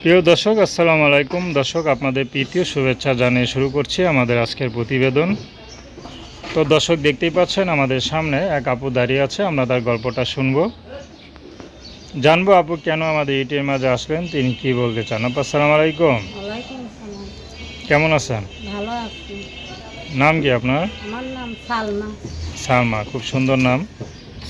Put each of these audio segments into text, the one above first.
প্রিয় দর্শক আসসালামু আলাইকুম। দর্শক আপনাদের প্রীতীয় শুভেচ্ছা জানিয়ে শুরু করছি আমাদের আজকের প্রতিবেদন। তো দর্শক দেখতেই পাচ্ছেন আমাদের সামনে এক আপু দাঁড়িয়ে আছে আমরা তার গল্পটা শুনব। জানব আপু কেন আমাদের ইটির মাঝে আসলেন তিনি কি বলতে চান? আপু আসসালামু আলাইকুম। কেমন আছেন? ভালো আছি। নাম কি আপনার? আমার নাম সালমা। সালমা খুব সুন্দর নাম।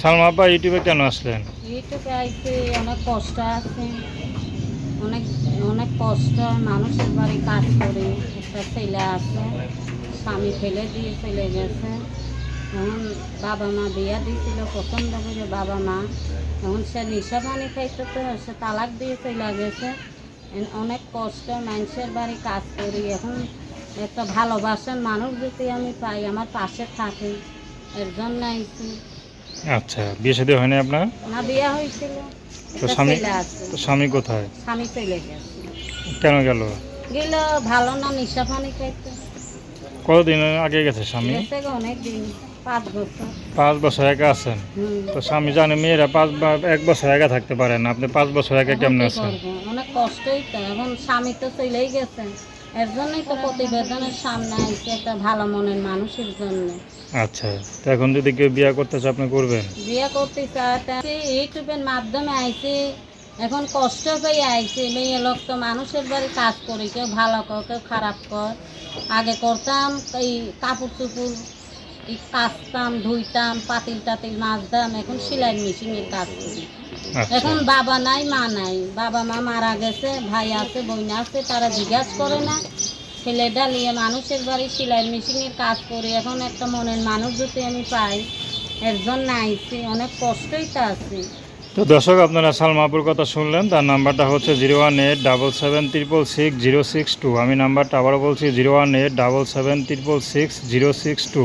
সালমা আপা ইউটিউবে কেন আসলেন? ইউটিউবে আইতে অনেক কষ্ট আছে। অনেক অনেক কষ্ট মানুষের বাড়ি কাজ করে একটা ছেলে আছে স্বামী ফেলে দিয়ে চলে গেছে। এখন বাবা মা বিয়া দিয়েছিল পছন্দ করে বাবা মা। এখন সে নিশা পানি খাইতে তো সে তালাক দিয়ে চলে গেছে। অনেক কষ্ট মানুষের বাড়ি কাজ করি। এখন একটা ভালোবাসার মানুষ যদি আমি পাই আমার পাশে থাকে এর জন্য আইছি। আচ্ছা বিয়ে শাদী হয়নি আপনার? না বিয়া হয়েছিল। তো স্বামী তো স্বামী কোথায়? স্বামী চলে গেছে। কেন গেল? গেল ভালো না নিশা পানি খাইতে। কতদিন আগে গেছে স্বামী? অনেক দিন পাঁচ বছর। একা আছেন? তো স্বামী জানে মেয়েরা পাঁচ এক বছর একা থাকতে পারেন আপনি পাঁচ বছর একা কেমন আছেন? অনেক কষ্টই তো। এখন স্বামী তো চলেই গেছে। এর জন্যই তো প্রতিবেদনের সামনে আইছে একটা ভালো মনের মানুষের জন্য। আচ্ছা তো এখন যদি কেউ বিয়ে করতে চায় আপনি করবেন? বিয়ে করতে চাই ইউটিউবের মাধ্যমে আইছে এখন কষ্ট পেয়ে আইছে মেয়ে লোক তো মানুষের বাড়ি কাজ করি কেউ ভালো কর কেউ খারাপ কর। আগে করতাম এই কাপড় চুপুর কাচতাম ধুইতাম পাতিল টাতিল মাছতাম এখন সেলাই মেশিনের কাজ করি। এখন বাবা নাই মা নাই। বাবা মা মারা গেছে ভাই আছে বোন আছে তারা জিজ্ঞাসা করে না। ছেলেটা নিয়ে মানুষের বাড়ি সেলাই মেশিনের কাজ করি। এখন একটা মনের মানুষ যদি আমি পাই একজন জন্য আইছি অনেক কষ্টই তো আছে। তো দর্শক আপনারা সালমাপুর কথা শুনলেন তার নাম্বারটা হচ্ছে zero one eight double seven triple six zero six two. আমি নাম্বারটা আবারও বলছি zero one eight double seven triple six zero six two.